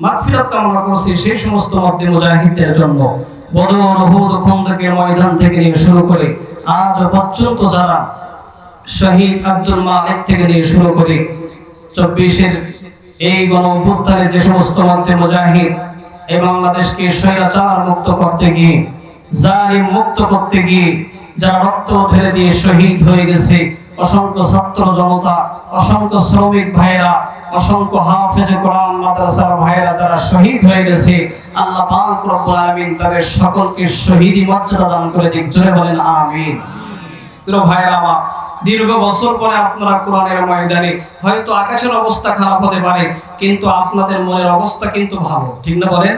মাগফিরাত কামনা করছি। সেই সমস্ত মধ্যে মুজাহিদদের জন্য বদর উহুদ খন্দকের ময়দান থেকে নিয়ে শুরু করে আজ পর্যন্ত যারা শহীদ আব্দুল মালিক থেকে নিয়ে শুরু করে চব্বিশের এই গণ অভ্যুত্থানের যে সমস্ত মধ্যে মুজাহিদ এই বাংলাদেশকে স্বৈরাচার মুক্ত করতে গিয়ে, জালিম মুক্ত করতে গিয়ে, যারা রক্ত ঢেলে দিয়ে শহীদ হয়ে গেছে অসংখ্য ছাত্র জনতা, অসংখ্য শ্রমিক ভাইরা অসংখ্য হাফেজে কোরআন মাদ্রাসার ভাইরা যারা শহীদ হয়ে গেছে। আল্লাহ পাক রব্বুল আলামিন তাদের সকলকে শহীদি মর্যাদা দান করে দিক। জোরে বলেন, আমিন। প্রিয় ভাইরা আমার, দীর্ঘ বছর পরে আপনারা কোরআনের ময়দানে, হয়তো আকাশের অবস্থা খারাপ হতে পারে, কিন্তু আপনাদের মনের অবস্থা কিন্তু ভালো, ঠিক না বলেন?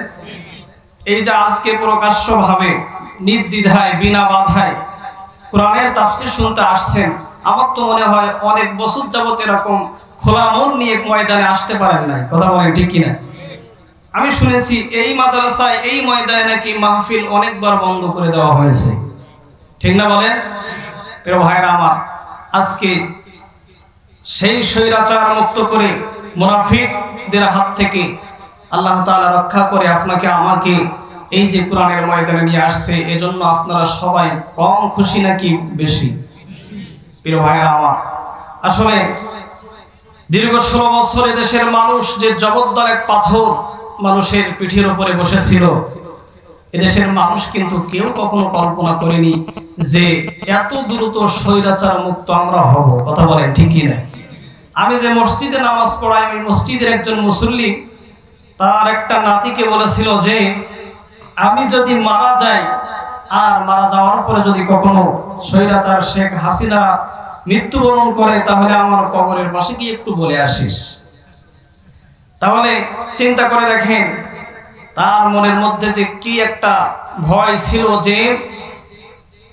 এই যে আজকে প্রকাশ্য ভাবে নির্দ্বিধায়, বিনা বাধায় কোরআনের তাফসির শুনতে আসছেন আমার তো মনে হয় অনেক বছর যাবত এরকম খোলা মন নিয়ে ময়দানে আসতে পারেন নাই। কথা বলেন ঠিক কিনা? আমি শুনেছি এই মাদ্রাসায় এই ময়দানে নাকি মাহফিল অনেকবার বন্ধ করে দেওয়া হয়েছে। ঠিক না বলেন? প্রিয় ভাইরা আমার, আজকে সেই স্বৈরাচার মুক্ত করে মুনাফিকদের হাত থেকে আল্লাহ তাআলা রক্ষা করে আপনাকে, আমাকে এই যে কোরআনের ময়দানে নিয়ে আসছে, এজন্য আপনারা সবাই কম খুশি নাকি বেশি? প্রিয় আমার, আসলে দীর্ঘ ষোলো বছর দেশের মানুষ যে জগদ্দল এক পাথর মানুষের পিঠের উপরে বসেছিল, এদেশের মানুষ কিন্তু কেউ কখনো কল্পনা করেনি যে এত দ্রুত স্বৈরাচার মুক্ত আমরা হব। কথা বলেন ঠিকই না? আমি যে মসজিদে নামাজ পড়াই ওই মসজিদের একজন মুসল্লি, তার একটা নাতিকে বলেছিল যে, আমি যদি মারা যাই আর মারা যাওয়ার পরে যদি কখনো স্বৈরাচার শেখ হাসিনা মৃত্যুবরণ করে, তাহলে আমার কবরের পাশে গিয়ে একটু বলে আসিস। তাহলে চিন্তা করে দেখেন, তার মনের মধ্যে যে কি একটা ভয় ছিল যে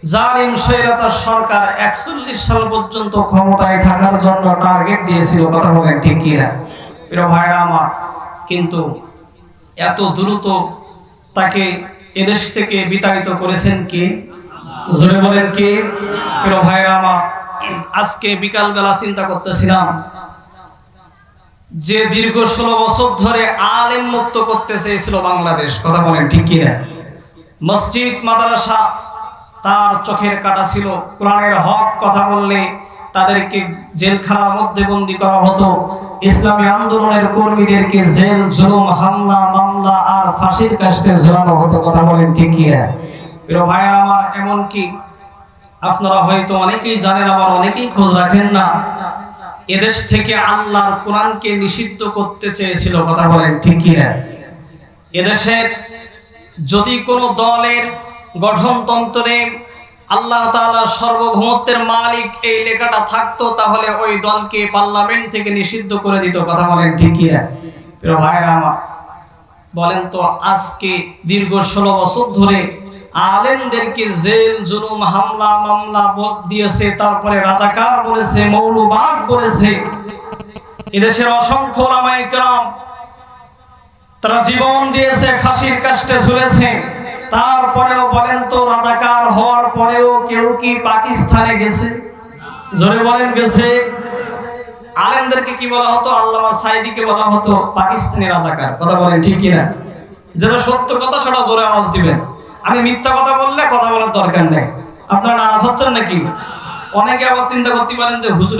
জালিম স্বৈরাচার সরকার একচল্লিশ সাল পর্যন্ত ক্ষমতায় থাকার জন্য টার্গেট দিয়েছিল, কথা বলেন ঠিক কিনা? প্রিয় ভাইরা আমার, কিন্তু এত দ্রুত তাকে এদেশ থেকে বিতাড়িত করেছেন কি? জোরে বলেন কি? প্রিয় ভাইরা আমার, আজকে বিকালবেলা চিন্তা করতেছিলাম যে দীর্ঘ ষোলো বছর ধরে আলেম মুক্ত করতে চেয়েছিল বাংলাদেশ, কথা বলেন ঠিক কিনা মসজিদ, মাদ্রাসা, তার চোখের কাটা ছিল, কোরআনের হক কথা বললে তাদেরকে জেলখানার মধ্যে বন্দি করা হতো। ইসলামী আন্দোলনের কর্মীদেরকে জেল, জুলুম, হামলা, মামলা আর ফাঁসির কাস্টে ঝোলানো হতো, কথা বলেন ঠিক কিনা? প্রিয় ভাইয়ের আমার এমন কি আপনারা হয়তো অনেকেই জানেন, আবার অনেকেই খোঁজ রাখেন না। এদেশ থেকে আল্লাহর কোরআনকে নিষিদ্ধ করতে চেয়েছিল, কথা বলেন ঠিক কিনা? এদেশের যদি কোনো দলের গঠনতন্ত্রে আল্লাহ তাআলার সার্বভৌমত্বের মালিক এই লেখাটা থাকতো, তাহলে ওই দলকে পার্লামেন্ট থেকে নিষিদ্ধ করে দিত, কথা বলেন ঠিক কিনা? ভাইরা আমার, বলেন তো আজকে দীর্ঘ ষোলো বছর ধরে আলেমদেরকে জেল, জুলুম, হামলা, মামলা দিয়েছে, তারপরে রাজাকার বলেছে, মৌলবাদ বলেছে। এদেশের অসংখ্য ওলামায়ে কেরাম তারা জীবন দিয়েছে, ফাঁসির কাষ্টে ঝুলেছে। তারপরেও বলেন তো রাজাকার হওয়ার পরেও কেউ কি পাকিস্তানে গেছে? জোরে বলেন গেছে। আলেমদেরকে কি বলা হতো? আল্লামা সাইদিকে বলা হতো, পাকিস্তানি রাজাকার। কথা বলেন ঠিক কিনা? যেটা সত্য কথা সেটা জোরে আওয়াজ দিবেন। আমি মিথ্যা কথা বললে কথা বলার দরকার নেই। আপনারা নারাজ হচ্ছেন নাকি? অনেকে আবার চিন্তা করতে পারেন যে, হুজুর